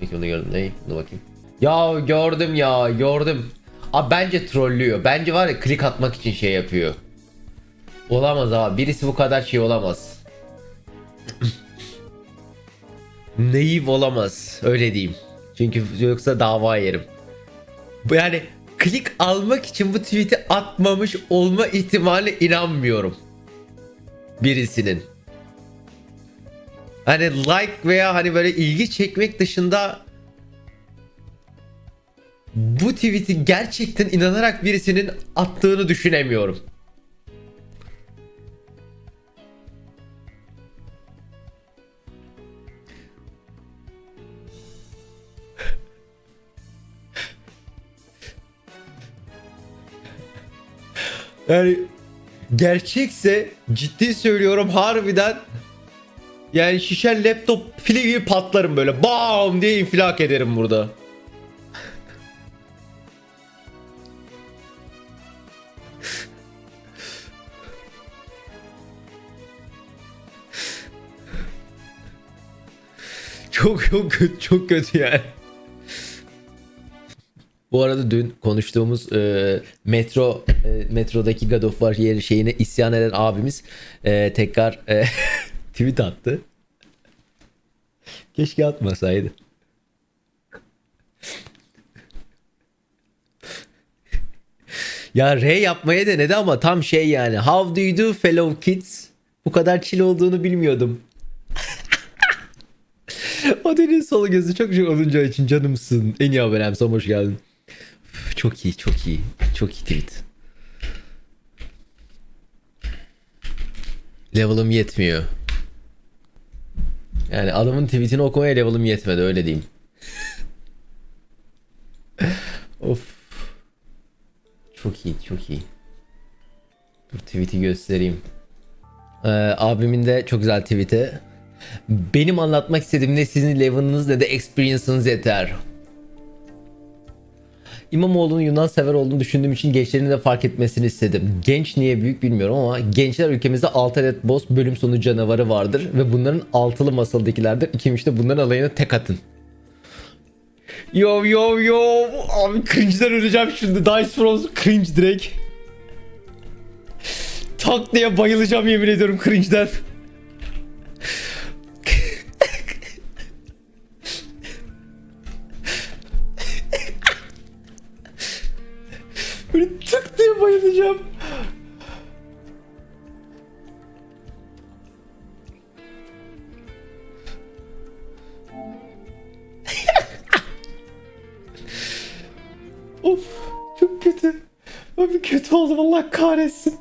Peki onu gördüm. Ne? Dur bakayım. Ya gördüm ya gördüm. Abi bence trollüyor. Bence var ya klik atmak için şey yapıyor. Olamaz abi. Birisi bu kadar şey olamaz. Naif olamaz. Öyle diyeyim. Çünkü yoksa dava yerim. Yani klik almak için bu tweet'i atmamış olma ihtimali inanmıyorum. Birisinin. Hani like veya hani böyle ilgi çekmek dışında bu tweet'i gerçekten inanarak birisinin attığını düşünemiyorum. Yani gerçekse ciddi söylüyorum harbiden yani şişen laptop pili gibi patlarım böyle bam diye infilak ederim burada. Çok çok kötü, çok kötü yani. Bu arada dün konuştuğumuz e, metro e, metrodaki God of War yeri şeyine isyan eden abimiz e, tekrar e, tweet attı. Keşke atmasaydı. ya R yapmaya denedi ama tam şey yani. How do you do fellow kids? Bu kadar chill olduğunu bilmiyordum. o deli solu gözü çok çok olunca için canımsın. En iyi abonem son hoş geldin. Çok iyi çok iyi. Çok iyi tweet. Level'ım yetmiyor. Yani adamın tweetini okumaya level'ım yetmedi öyle diyeyim. of. Çok iyi çok iyi. Dur tweet'i göstereyim. Ee, abimin de çok güzel tweet'i. Benim anlatmak istediğim ne sizin level'ınız ne de experience'ınız yeter. İmamoğlu'nun Yunan sever olduğunu düşündüğüm için gençlerin de fark etmesini istedim. Genç niye büyük bilmiyorum ama gençler ülkemizde 6 adet boss bölüm sonu canavarı vardır ve bunların altılı masaldakilerdir. İkiymiş de bunların alayına tek atın. Yo yo yo abi cringe'den öleceğim şimdi Dice Bros cringe direkt. Tak diye bayılacağım yemin ediyorum cringe'den. Böyle tık diye bayılacağım. of çok kötü. Abi kötü oldum Allah kahretsin.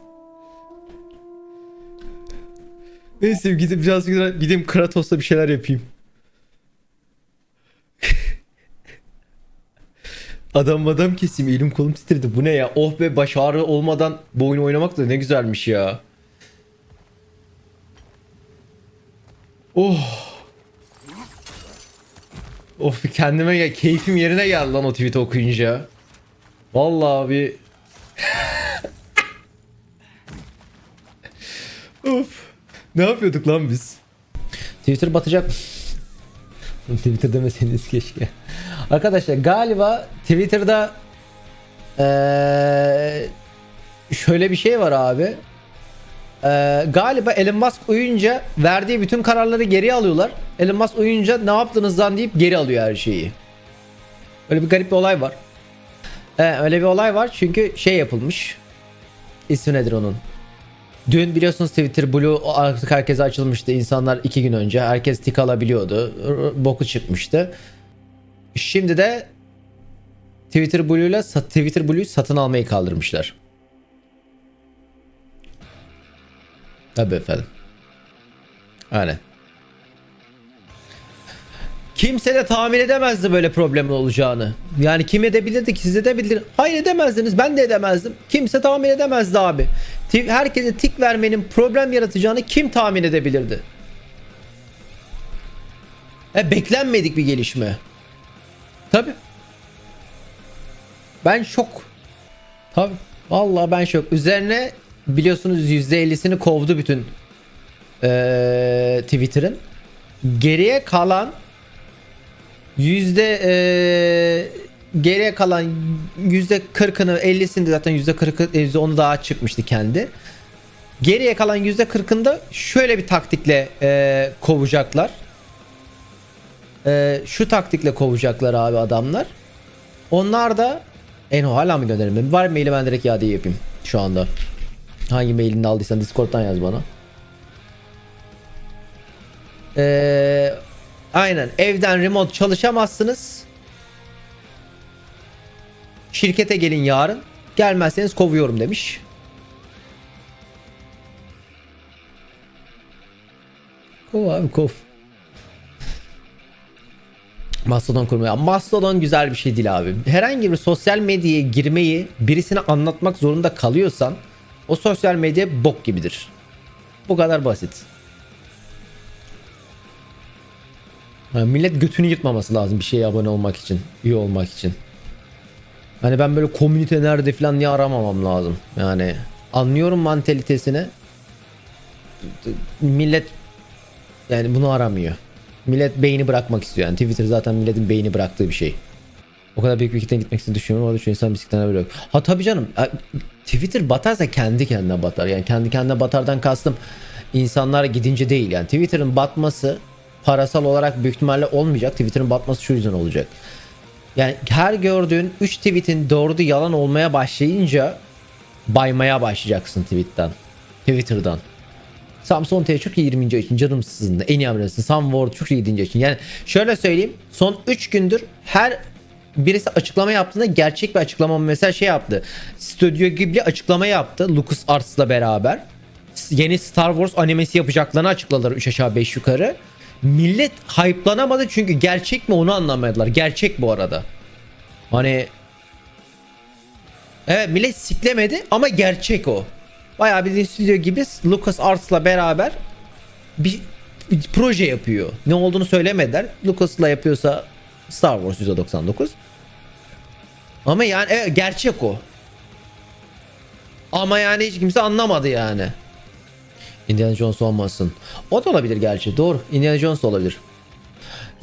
Neyse gidip biraz gideyim Kratos'ta bir şeyler yapayım. Adam adam keseyim elim kolum titredi. Bu ne ya? Oh be baş ağrı olmadan bu oyunu oynamak da ne güzelmiş ya. Oh. Of kendime gel. Keyfim yerine geldi lan o tweet'i okuyunca. Vallahi bir Of. Ne yapıyorduk lan biz? Twitter batacak. Twitter demeseniz keşke. Arkadaşlar galiba Twitter'da eee, şöyle bir şey var abi. Eee, galiba Elon Musk uyunca verdiği bütün kararları geri alıyorlar. Elon Musk uyunca ne yaptınız lan deyip geri alıyor her şeyi. Öyle bir garip bir olay var. Ee, öyle bir olay var çünkü şey yapılmış. İsmi nedir onun? Dün biliyorsunuz Twitter Blue artık herkese açılmıştı. İnsanlar iki gün önce herkes tik alabiliyordu. Boku çıkmıştı. Şimdi de Twitter Blue ile Twitter Blue'yu satın almayı kaldırmışlar. Tabii efendim. Aynen. Kimse de tahmin edemezdi böyle problemin olacağını. Yani kim edebilirdi ki siz edebilir. Hayır edemezdiniz ben de edemezdim. Kimse tahmin edemezdi abi. Herkese tik vermenin problem yaratacağını kim tahmin edebilirdi? E, beklenmedik bir gelişme. Tabi. Ben şok. Tabi. Vallahi ben şok. Üzerine biliyorsunuz %50'sini kovdu bütün eee, Twitter'ın. Geriye kalan yüzde eee, geriye kalan yüzde 40'ını 50'sinde zaten yüzde 40'ı yüzde onu daha çıkmıştı kendi. Geriye kalan yüzde 40'ında şöyle bir taktikle eee, kovacaklar. Eee, şu taktikle kovacaklar abi adamlar. Onlar da Eno hala mı gönderim? Var maili ben direkt iade yapayım şu anda. Hangi mailini aldıysan Discord'dan yaz bana. Ee, aynen evden remote çalışamazsınız. Şirkete gelin yarın. Gelmezseniz kovuyorum demiş. Kov abi kov. Mastodon kurmaya. Mastodon güzel bir şey değil abi. Herhangi bir sosyal medyaya girmeyi birisine anlatmak zorunda kalıyorsan o sosyal medya bok gibidir. Bu kadar basit. Yani millet götünü yırtmaması lazım bir şeye abone olmak için, üye olmak için. Hani ben böyle komünite nerede falan diye aramamam lazım. Yani anlıyorum mantalitesini. Millet yani bunu aramıyor. Millet beyni bırakmak istiyor. Yani Twitter zaten milletin beyni bıraktığı bir şey. O kadar büyük bir kitleye gitmek istediğini düşünüyorum. Orada şu insan bisikletine haberi yok. Ha tabii canım. Twitter batarsa kendi kendine batar. Yani kendi kendine batardan kastım insanlar gidince değil. Yani Twitter'ın batması parasal olarak büyük ihtimalle olmayacak. Twitter'ın batması şu yüzden olacak. Yani her gördüğün 3 tweetin doğru yalan olmaya başlayınca baymaya başlayacaksın tweetten. Twitter'dan. Samson T çok iyi 20. için canım sızındı. En iyi hamlesi. Sam Ward çok iyi 7. için. Yani şöyle söyleyeyim. Son 3 gündür her birisi açıklama yaptığında gerçek bir açıklama mesela şey yaptı. Stüdyo Ghibli açıklama yaptı Lucas Arts'la beraber. Yeni Star Wars animesi yapacaklarını açıkladılar 3 aşağı 5 yukarı. Millet hype'lanamadı çünkü gerçek mi onu anlamadılar. Gerçek bu arada. Hani Evet millet siklemedi ama gerçek o. Bayağı bildiğin stüdyo gibi Lucas Arts'la beraber bir, bir proje yapıyor. Ne olduğunu söylemediler. Lucas'la yapıyorsa Star Wars 199. Ama yani evet, gerçek o. Ama yani hiç kimse anlamadı yani. Indiana Jones olmasın. O da olabilir gerçi. Doğru. Indiana Jones olabilir.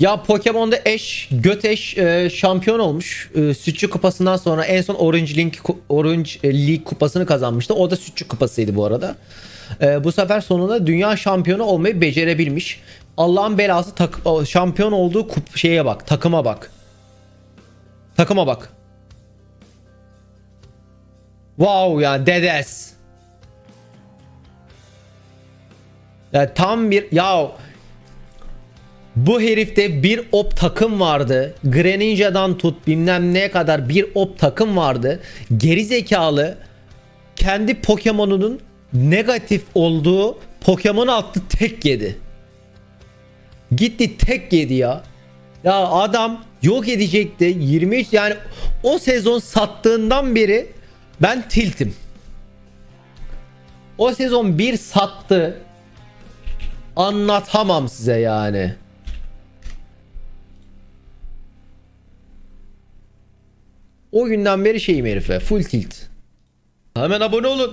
Ya Pokemon'da Ash, göt Ash e, şampiyon olmuş. E, Sütçü kupasından sonra en son Orange Link Orange League kupasını kazanmıştı. O da Sütçü kupasıydı bu arada. E, bu sefer sonunda dünya şampiyonu olmayı becerebilmiş. Allah'ın belası tak, şampiyon olduğu kup, şeye bak, takıma bak. Takıma bak. Wow ya dedes. Ya tam bir ya bu herifte bir op takım vardı. Greninja'dan tut bilmem neye kadar bir op takım vardı. Geri zekalı kendi Pokemon'unun negatif olduğu Pokemon attı tek yedi. Gitti tek yedi ya. Ya adam yok edecekti 23 yani o sezon sattığından beri ben tiltim. O sezon bir sattı. Anlatamam size yani. O günden beri şeyim herife. Full tilt. Hemen abone olun.